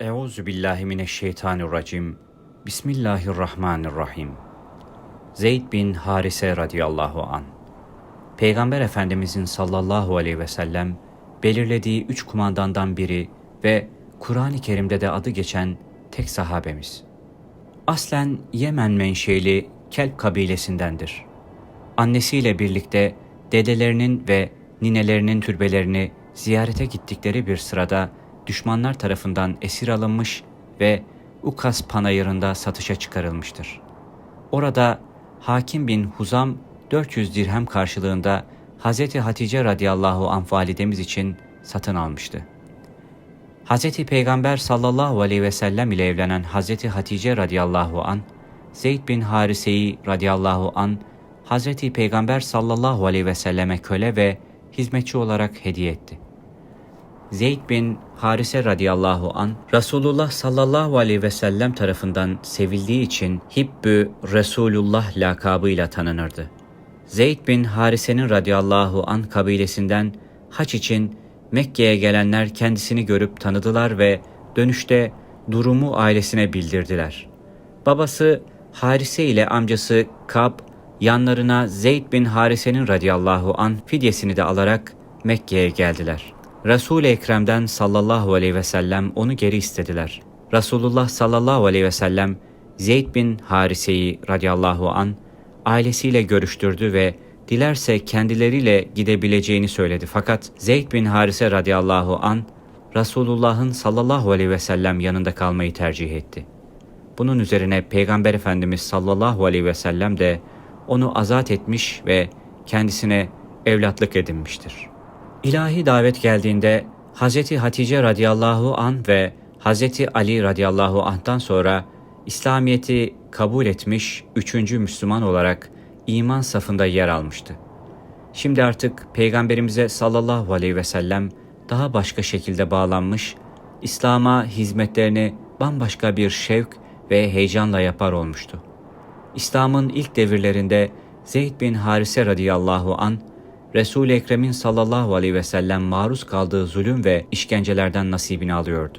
Euzu billahi mineşşeytanirracim. Bismillahirrahmanirrahim. Zeyd bin Harise radıyallahu an. Peygamber Efendimizin sallallahu aleyhi ve sellem belirlediği üç kumandandan biri ve Kur'an-ı Kerim'de de adı geçen tek sahabemiz. Aslen Yemen menşeli Kelp kabilesindendir. Annesiyle birlikte dedelerinin ve ninelerinin türbelerini ziyarete gittikleri bir sırada düşmanlar tarafından esir alınmış ve Ukas panayırında satışa çıkarılmıştır. Orada Hakim bin Huzam 400 dirhem karşılığında Hz. Hatice radıyallahu anh validemiz için satın almıştı. Hz. Peygamber sallallahu aleyhi ve sellem ile evlenen Hz. Hatice radıyallahu an, Zeyd bin Harise'yi radıyallahu an, Hz. Peygamber sallallahu aleyhi ve selleme köle ve hizmetçi olarak hediye etti. Zeyd bin Harise radıyallahu an Resulullah sallallahu aleyhi ve sellem tarafından sevildiği için Hibbü Resulullah lakabıyla tanınırdı. Zeyd bin Harise'nin radıyallahu an kabilesinden haç için Mekke'ye gelenler kendisini görüp tanıdılar ve dönüşte durumu ailesine bildirdiler. Babası Harise ile amcası Kab yanlarına Zeyd bin Harise'nin radıyallahu an fidyesini de alarak Mekke'ye geldiler. Resul-i Ekrem'den sallallahu aleyhi ve sellem onu geri istediler. Resulullah sallallahu aleyhi ve sellem Zeyd bin Harise'yi radıyallahu an ailesiyle görüştürdü ve dilerse kendileriyle gidebileceğini söyledi. Fakat Zeyd bin Harise radıyallahu an Resulullah'ın sallallahu aleyhi ve sellem yanında kalmayı tercih etti. Bunun üzerine Peygamber Efendimiz sallallahu aleyhi ve sellem de onu azat etmiş ve kendisine evlatlık edinmiştir. İlahi davet geldiğinde Hz. Hatice radıyallahu an ve Hz. Ali radıyallahu anh'tan sonra İslamiyet'i kabul etmiş üçüncü Müslüman olarak iman safında yer almıştı. Şimdi artık Peygamberimize sallallahu aleyhi ve sellem daha başka şekilde bağlanmış, İslam'a hizmetlerini bambaşka bir şevk ve heyecanla yapar olmuştu. İslam'ın ilk devirlerinde Zeyd bin Harise radıyallahu an Resul-i Ekrem'in sallallahu aleyhi ve sellem maruz kaldığı zulüm ve işkencelerden nasibini alıyordu.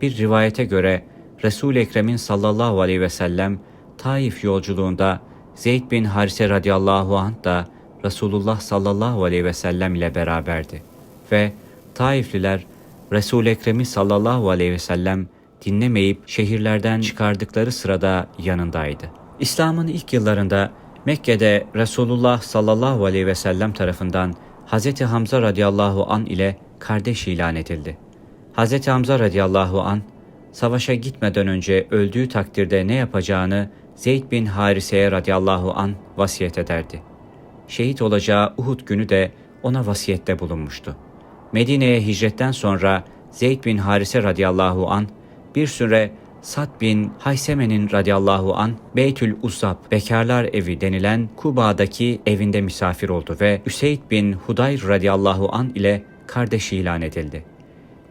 Bir rivayete göre Resul-i Ekrem'in sallallahu aleyhi ve sellem Taif yolculuğunda Zeyd bin Harise radıyallahu anh da Resulullah sallallahu aleyhi ve sellem ile beraberdi. Ve Taifliler Resul-i Ekrem'i sallallahu aleyhi ve sellem dinlemeyip şehirlerden çıkardıkları sırada yanındaydı. İslam'ın ilk yıllarında Mekke'de Resulullah sallallahu aleyhi ve sellem tarafından Hz. Hamza radıyallahu an ile kardeş ilan edildi. Hz. Hamza radıyallahu an savaşa gitmeden önce öldüğü takdirde ne yapacağını Zeyd bin Harise'ye radıyallahu an vasiyet ederdi. Şehit olacağı Uhud günü de ona vasiyette bulunmuştu. Medine'ye hicretten sonra Zeyd bin Harise radıyallahu an bir süre Sad bin Hayseme'nin radıyallahu an Beytül Usab bekarlar evi denilen Kuba'daki evinde misafir oldu ve Üseyd bin Hudayr radıyallahu an ile kardeş ilan edildi.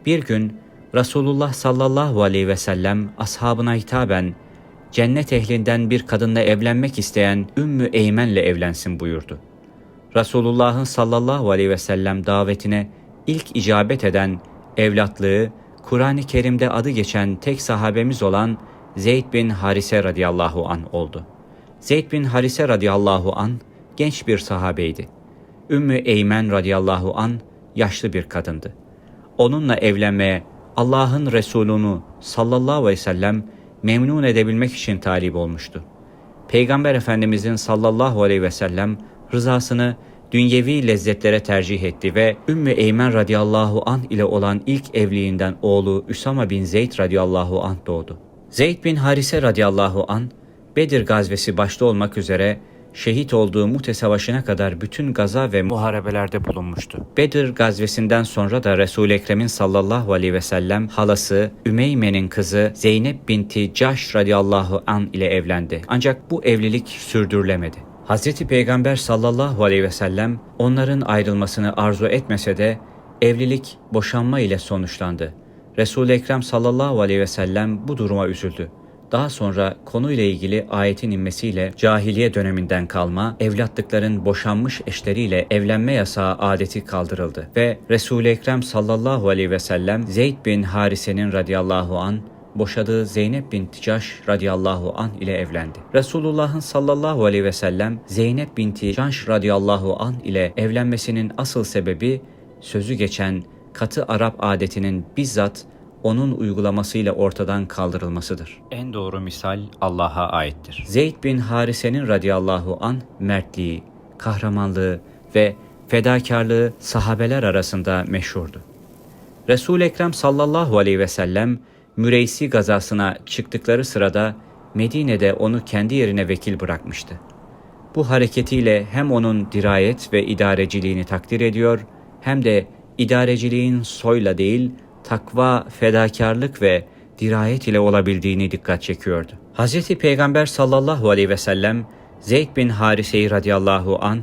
Bir gün Resulullah sallallahu aleyhi ve sellem ashabına hitaben cennet ehlinden bir kadınla evlenmek isteyen Ümmü Eymen'le evlensin buyurdu. Resulullah'ın sallallahu aleyhi ve sellem davetine ilk icabet eden evlatlığı Kur'an-ı Kerim'de adı geçen tek sahabemiz olan Zeyd bin Harise radıyallahu an oldu. Zeyd bin Harise radıyallahu an genç bir sahabeydi. Ümmü Eymen radıyallahu an yaşlı bir kadındı. Onunla evlenmeye Allah'ın Resulunu sallallahu aleyhi ve sellem memnun edebilmek için talip olmuştu. Peygamber Efendimizin sallallahu aleyhi ve sellem rızasını dünyevi lezzetlere tercih etti ve Ümmü Eymen radıyallahu an ile olan ilk evliliğinden oğlu Üsama bin Zeyd radıyallahu an doğdu. Zeyd bin Harise radıyallahu an Bedir gazvesi başta olmak üzere şehit olduğu Mute Savaşı'na kadar bütün gaza ve muharebelerde bulunmuştu. Bedir gazvesinden sonra da Resul-i Ekrem'in sallallahu aleyhi ve sellem halası Ümeyme'nin kızı Zeynep binti Caş radıyallahu an ile evlendi. Ancak bu evlilik sürdürülemedi. Hz. Peygamber sallallahu aleyhi ve sellem onların ayrılmasını arzu etmese de evlilik boşanma ile sonuçlandı. Resul-i Ekrem sallallahu aleyhi ve sellem bu duruma üzüldü. daha sonra konuyla ilgili ayetin inmesiyle cahiliye döneminden kalma evlatlıkların boşanmış eşleriyle evlenme yasağı adeti kaldırıldı ve Resul-i Ekrem sallallahu aleyhi ve sellem Zeyd bin Harise'nin radıyallahu an boşadığı Zeynep bin Caş radıyallahu an ile evlendi. Resulullah'ın sallallahu aleyhi ve sellem Zeynep binti Caş radıyallahu an ile evlenmesinin asıl sebebi sözü geçen katı Arap adetinin bizzat onun uygulamasıyla ortadan kaldırılmasıdır. En doğru misal Allah'a aittir. Zeyd bin Harise'nin radıyallahu an mertliği, kahramanlığı ve fedakarlığı sahabeler arasında meşhurdu. Resul-i Ekrem sallallahu aleyhi ve sellem Müreysi gazasına çıktıkları sırada Medine'de onu kendi yerine vekil bırakmıştı. Bu hareketiyle hem onun dirayet ve idareciliğini takdir ediyor hem de idareciliğin soyla değil takva, fedakarlık ve dirayet ile olabildiğini dikkat çekiyordu. Hz. Peygamber sallallahu aleyhi ve sellem Zeyd bin Harise'yi radıyallahu an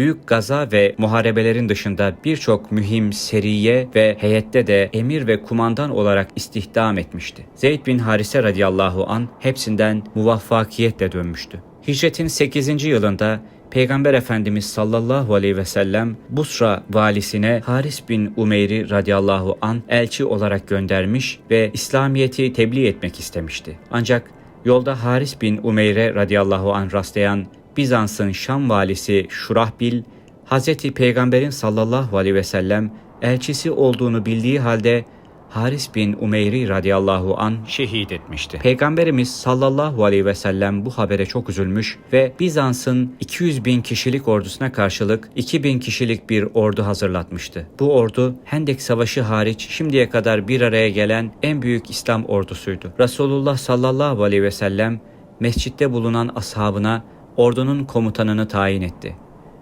büyük gaza ve muharebelerin dışında birçok mühim seriye ve heyette de emir ve kumandan olarak istihdam etmişti. Zeyd bin Harise radıyallahu an hepsinden muvaffakiyetle dönmüştü. Hicretin 8. yılında Peygamber Efendimiz sallallahu aleyhi ve sellem Busra valisine Haris bin Umeyr'i radıyallahu an elçi olarak göndermiş ve İslamiyet'i tebliğ etmek istemişti. Ancak yolda Haris bin Umeyr'e radıyallahu an rastlayan Bizans'ın Şam valisi Şurahbil, Hz. Peygamber'in sallallahu aleyhi ve sellem elçisi olduğunu bildiği halde Haris bin Umeyri radıyallahu an şehit etmişti. Peygamberimiz sallallahu aleyhi ve sellem bu habere çok üzülmüş ve Bizans'ın 200 bin kişilik ordusuna karşılık 2000 kişilik bir ordu hazırlatmıştı. Bu ordu Hendek Savaşı hariç şimdiye kadar bir araya gelen en büyük İslam ordusuydu. Resulullah sallallahu aleyhi ve sellem mescitte bulunan ashabına ordunun komutanını tayin etti.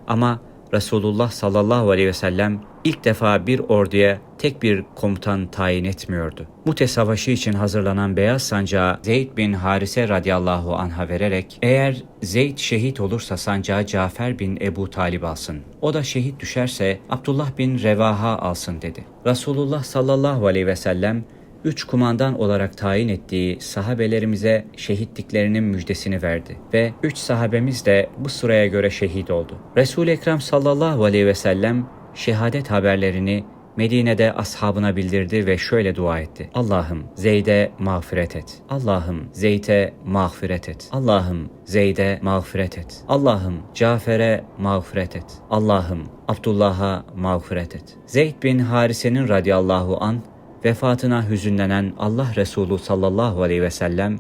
Ama Resulullah sallallahu aleyhi ve sellem ilk defa bir orduya tek bir komutan tayin etmiyordu. Mute Savaşı için hazırlanan Beyaz Sancağı Zeyd bin Harise radıyallahu anha vererek eğer Zeyd şehit olursa sancağı Cafer bin Ebu Talib alsın. O da şehit düşerse Abdullah bin Revaha alsın dedi. Resulullah sallallahu aleyhi ve sellem üç kumandan olarak tayin ettiği sahabelerimize şehitliklerinin müjdesini verdi ve üç sahabemiz de bu sıraya göre şehit oldu. Resul-i Ekrem sallallahu aleyhi ve sellem şehadet haberlerini Medine'de ashabına bildirdi ve şöyle dua etti. Allah'ım Zeyd'e mağfiret et. Allah'ım Zeyd'e mağfiret et. Allah'ım Zeyd'e mağfiret et. Allah'ım Cafer'e mağfiret et. Allah'ım Abdullah'a mağfiret et. Zeyd bin Harise'nin radıyallahu an vefatına hüzünlenen Allah Resulü sallallahu aleyhi ve sellem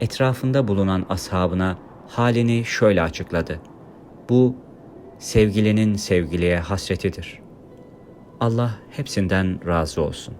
etrafında bulunan ashabına halini şöyle açıkladı. Bu sevgilinin sevgiliye hasretidir. Allah hepsinden razı olsun.